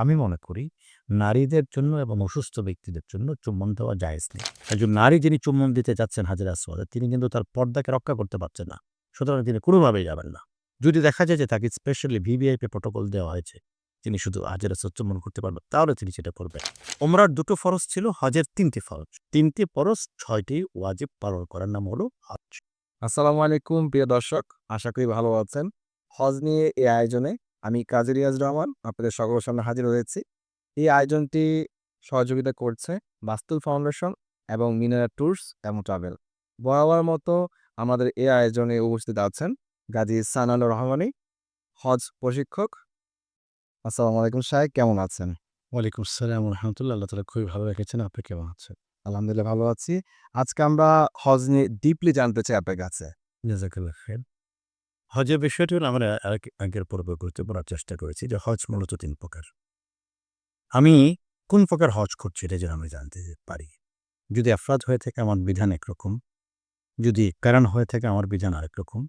আমি মনে করি নারীদের জন্য এবং অসুস্থ ব্যক্তিদের জন্য চুম্বন দেওয়া জায়েজ নেই। একজন নারী যিনি চুম্বন দিতে যাচ্ছেন হাজির আসওয়াদে, তিনি কিন্তু তার পর্দাকে রক্ষা করতে পারছেন না। সুতরাং তিনি কোনোভাবেই যাবেন না। যদি দেখা যায় যে তাকে স্পেশালি ভিভিআইপি প্রোটোকল দেওয়া হয়েছে, তিনি শুধু হাজির চুম্বন করতে পারবেন, তাহলে তিনি সেটা করবেন। ওমরার দুটো ফরজ ছিল, হজের তিনটি ফরজ। তিনটি ফরজ, ছয়টি ওয়াজিব পালন করার নাম হলো হজ। আসসালামু আলাইকুম, প্রিয় দর্শক, আশা করি ভালো আছেন। হজ নিয়ে এই আয়োজনে আমি কাজী রিয়াজ রহমান আপনাদের সকলের সামনে হাজির হয়েছি। এই আয়োজনটি সহযোগিতা করছে বাস্তুল ফাউন্ডেশন এবং মিনারা ট্যুরস এবং ট্রাভেল। বরাবর মতো আমাদের এই আয়োজনে উপস্থিত আছেন গাজী সানাল রহমানী হজ প্রশিক্ষক। আসসালামু আলাইকুম সাহেব কেমন আছেন? ওয়ালাইকুম আসসালাম রহমতুল্লাহ আল্লাহ তালা খুবই ভালো রেখেছেন। আপনি কেমন আছেন? আলহামদুলিল্লাহ ভালো আছি। আজকে আমরা হজ নিয়ে ডিপলি জানতে চাই আপনার কাছে। জাজাকাল্লাহ হজের বিষয়টি হলো আমরা আগের পর্বে করতে পড়ার চেষ্টা করেছি যে হজ মূলত তিন প্রকার। আমি কোন প্রকার হজ করছি এটা যেন আমি জানতে পারি? যদি আফরাদ হয়ে থাকে আমার বিধান একরকম, যদি কারণ হয়ে থাকে আমার বিধান আরেক রকম,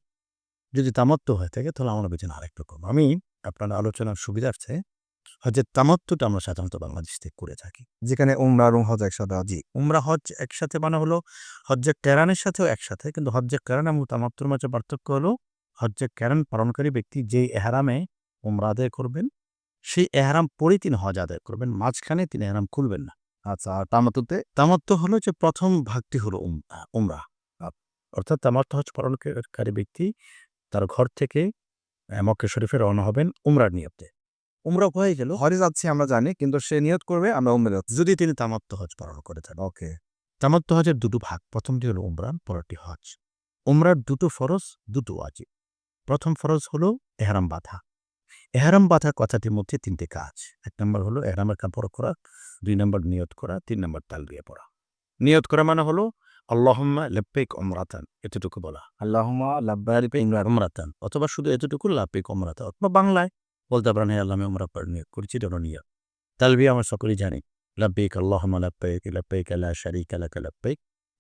যদি তামত্ব হয়ে থাকে তাহলে আমার বিধান আরেক রকম। আমি আপনার আলোচনার সুবিধার্থে হজের তামত্বটা আমরা সাধারণত বাংলাদেশ থেকে করে থাকি। যেখানে উমরা এবং হজ একসাথে আছে উমরা, হজ একসাথে বানা হলো হজ্জের ক্যারানের সাথেও একসাথে, কিন্তু হজ্জের ক্যারান এবং তামাত্তর মাঝে পার্থক্য হলো হজ্জের ক্যারান পালনকারী ব্যক্তি যে এহারামে উমরা আদায় করবেন সেই এহারাম পরেই তিনি হজ আদায় করবেন মাঝখানে তিনি এহারাম খুলবেন না। আচ্ছা আর তামাতুতে তামাত্ম হলো যে প্রথম ভাগটি হলো উম- উমরা। অর্থাৎ তামাত্ম হজ পালনকারী ব্যক্তি তার ঘর থেকে মক্কা শরীফে রওনা হবেন উমরার নিয়তে। উমরা হয়ে গেল। হজে যাচ্ছি আমরা জানি কিন্তু সে নিয়ত করবে আমরা উমরে যাচ্ছি। যদি তিনি তামাত্ম হজ পালন করে থাকেন ওকে। তামাত্ম হজের দুটো ভাগ প্রথমটি হলো উমরান পরেরটি হজ। উমরার দুটো ফরজ দুটো ওয়াজিব। প্রথম ফরজ হলো এহরাম বাঁধা। এহরাম বাঁধা কথাটির মধ্যে তিনটে কাজ। এক নম্বর হলো এহরামের কাপড় করা দুই নম্বর নিয়ত করা তিন নম্বর তাল দিয়ে পড়া। নিয়ত করা মানে হলো আল্লাহম্মা লেপ্পেক অমরাতান এতটুকু বলা। আল্লাহুম্মা লাব্বাইক ইমরান অমরাতান অথবা শুধু এতটুকু লাপেক অমরাতান অথবা বাংলায় বলতে পারেন হ্যাঁ আল্লাহ আমি অমরা নিয়ত করেছি এটা নিয়ত। তালবি আমরা সকলেই জানি লাব্বিক আল্লাহুম্মা লাব্বাইক লাব্বাইক লা শারীকা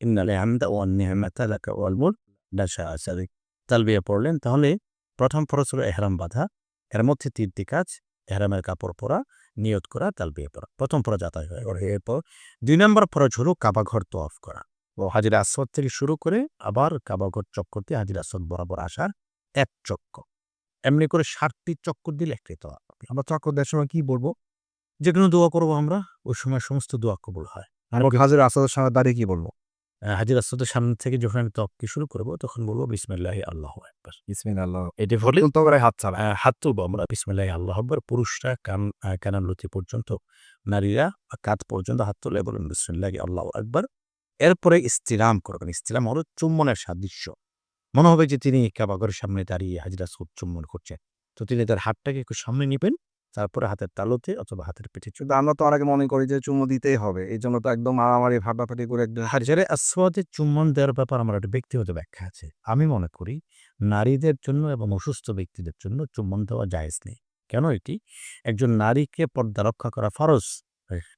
ইন্নাল ওয়ান লাকা ওয়াল লাক তালবিয়া পড়লেন, তাহলে প্রথম ফরজ হলো এহরাম বাঁধা, এর মধ্যে তিনটি কাজ, এহরামের কাপড় পরা, নিয়ত করা, তালবিয়া পড়া। প্রথম ফরজ আদায় হয়ে এরপর দুই নম্বর ফরজ হলো কাবাঘর তোয়াফ করা। ও হাজির আসওয়াদ থেকে শুরু করে আবার কাবাঘর চক্কর দিয়ে হাজির আসওয়াদ বরাবর আসার এক চক্কর। এমনি করে ষাটটি চক্কর দিলে একটি তোয়াফ আমরা চক্কর দেওয়ার সময় কি বলব? যে কোনো দোয়া করব আমরা, ওই সময় সমস্ত দোয়া কবুল হয়। আর হাজির সামনে দাঁড়িয়ে কি বলব? হাজির আসওয়াদের সামনে থেকে যখন আমি তপকে শুরু করব তখন বলব বিসমিল্লাহি আল্লাহ একবার ইসমিন আল্লাহ এটি বলে তো করে হাত ছাড়া হাত তুলবো আমরা বিসমিল্লাহি আল্লাহ আকবর। পুরুষরা কান কানার লতি পর্যন্ত নারীরা কাত পর্যন্ত হাত তুলে বলেন বিসমিল্লাহি আল্লাহ আকবর। এরপরে ইস্তিরাম করবেন। ইস্তিরাম হলো চুম্বনের সাদৃশ্য। মনে হবে যে তিনি কাবাগরের সামনে দাঁড়িয়ে হাজিরা সুদ চুম্বন করছেন। তো তিনি তার হাতটাকে একটু সামনে নিবেন তারপরে হাতের তালুতে অথবা হাতের পিঠে কিন্তু আমরা তো অনেকে মনে করি যে চুমু দিতেই হবে। এই জন্য তো একদম মারামারি ফাটাফাটি করে একদম হাজারে আসওয়াদে চুম্বন দেওয়ার ব্যাপার আমার একটা ব্যক্তিগত ব্যাখ্যা আছে। আমি মনে করি নারীদের জন্য এবং অসুস্থ ব্যক্তিদের জন্য চুম্বন দেওয়া জায়েজ নেই। কেন এটি? একজন নারীকে পর্দা রক্ষা করা ফরজ।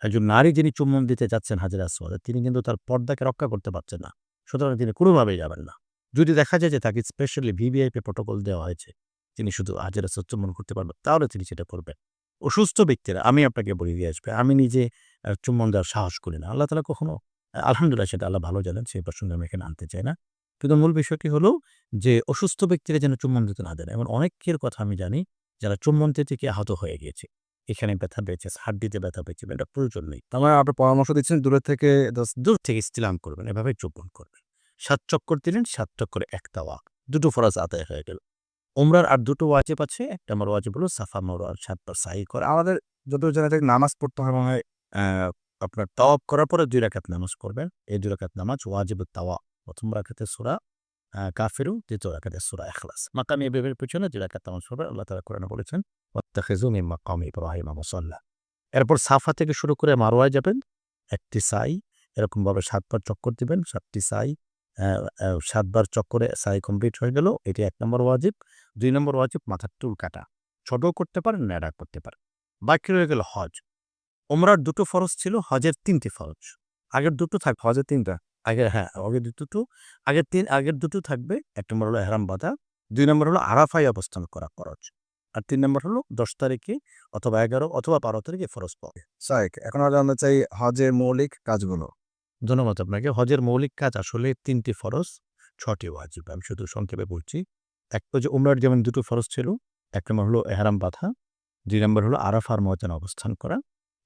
একজন নারী যিনি চুম্বন দিতে যাচ্ছেন হাজির আসওয়াদে তিনি কিন্তু তার পর্দাকে রক্ষা করতে পারছেন না। সুতরাং তিনি কোনোভাবেই যাবেন না। যদি দেখা যায় যে তাকে স্পেশালি ভিভিআইপি প্রোটোকল দেওয়া হয়েছে তিনি শুধু হাজির চুম্বন করতে পারবেন তাহলে তিনি সেটা করবেন। অসুস্থ ব্যক্তিরা, আমি আপনাকে বলে দিয়ে আসবে, আমি নিজে চুম্বন দেওয়ার সাহস করি না। আল্লাহ তালা কখনো আলহামদুলিল্লাহ সেটা আল্লাহ ভালো জানেন সেই প্রসঙ্গে আমি এখানে আনতে চাই না। কিন্তু মূল বিষয়টি হলো যে, অসুস্থ ব্যক্তিরা যেন চুম্বন দিতে না দেন। এমন অনেকের কথা আমি জানি যারা চুম্বন দিতে গিয়ে আহত হয়ে গিয়েছে। এখানে ব্যথা পেয়েছে হাড্ডিতে ব্যথা পেয়েছে এটা প্রয়োজন নেই। তার মানে আপনি পরামর্শ দিচ্ছেন দূরের থেকে, দূর থেকে ইস্তিলাম করবেন এভাবে চুম্বন করবেন। সাত চক্কর দিলেন, সাত চক্করে একটা ওয়াক দুটো ফরাজ আদায় হয়ে গেল। ওমরার আর দুটো ওয়াজিব আছে। একটা আমার ওয়াজিব হলো সাফা মারোয়ার সাতবার সাহি করা। আমাদের যত জানা থেকে নামাজ পড়তে হয় মনে হয় আপনার তাওয়াব করার পরে দুই রাকাত নামাজ পড়বেন। এই দুই রাকাত নামাজ ওয়াজিব তাওয়া। প্রথম রাখাতে সুরা কাফেরু, দ্বিতীয় রাখাতে সুরা এখলাস মাকামি এবের পিছনে দুই রাকাত নামাজ পড়বেন। আল্লাহ তালা কোরআনে বলেছেন ওয়াত্তাখিজু মিন মাকামি ইব্রাহিম মুসাল্লা। এরপর সাফা থেকে শুরু করে মারোয়ায় যাবেন, একটি সাই, এরকমভাবে সাতবার চক্কর দিবেন, সাতটি সাই সাতবার চক্করে সাই কমপ্লিট হয়ে গেল। এটি এক নম্বর ওয়াজিব। দুই নম্বর ওয়াজিব, মাথার চুল কাটা। ছোটও করতে পারেন ন্যাড়া করতে পারেন। বাকি রয়ে গেল হজ। ওমরার দুটো ফরজ ছিল, হজের তিনটি ফরজ। আগের দুটো থাকবে, হজের তিনটা। আগে হ্যাঁ আগের দুটো। আগের তিন, আগের দুটো থাকবে। এক নম্বর হলো হেরাম বাধা। দুই নম্বর হলো আরাফাই অবস্থান করা খরচ আর তিন নম্বর হলো দশ তারিখে অথবা এগারো অথবা বারো তারিখে ফরজ পাবে সাহেক এখন আমরা জানতে চাই হজের মৌলিক কাজগুলো। ধন্যবাদ আপনাকে। হজের মৌলিক কাজ আসলে তিনটি ফরজ, ছটি ওয়াজিব। আমি শুধু সংক্ষেপে বলছি, এক যে উমরার যেমন দুটো ফরজ ছিল, এক নম্বর হলো এহারাম বাঁধা, দুই নম্বর হলো আরাফার ময়দানে অবস্থান করা,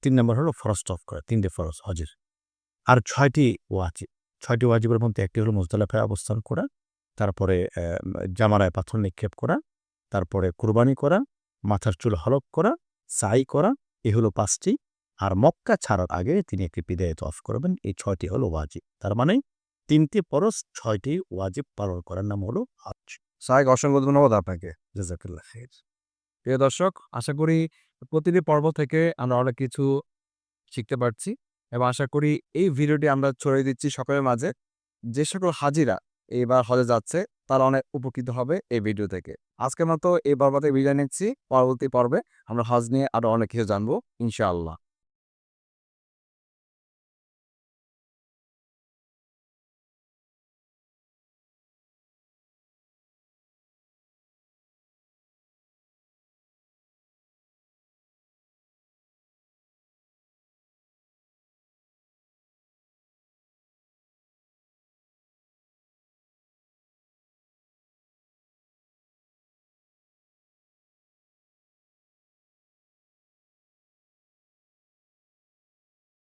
তিন নম্বর হলো ফরজ টফ করা, তিনটে ফরজ হজের। আর ছয়টি ওয়াজিব, ছয়টি ওয়াজিবের মধ্যে একটি হলো মুজদালাফায় অবস্থান করা, তারপরে জামারায় পাথর নিক্ষেপ করা, তারপরে কুরবানি করা, মাথার চুল হলক করা, সাই করা, এ হলো পাঁচটি। আর মক্কা ছাড়ার আগে তিনি একটি বিদায়ত অফ করবেন। এই ছয়টি হলো ওয়াজিব। তার মানে তিনটি পরশ, ছয়টি ওয়াজিব পালন করার নাম হলো হজ। সাহেক, অসংখ্য ধন্যবাদ আপনাকে। জাজাকুল্লাহ প্রিয় দর্শক, আশা করি প্রতিটি পর্ব থেকে আমরা অনেক কিছু শিখতে পারছি এবং আশা করি এই ভিডিওটি আমরা ছড়িয়ে দিচ্ছি সকলের মাঝে। যে সকল হাজিরা এইবার হজে যাচ্ছে, তারা অনেক উপকৃত হবে এই ভিডিও থেকে। আজকের মতো এই পর্বতে বিদায় নিচ্ছি। পরবর্তী পর্বে আমরা হজ নিয়ে আরও অনেক কিছু জানব, ইনশাআল্লাহ।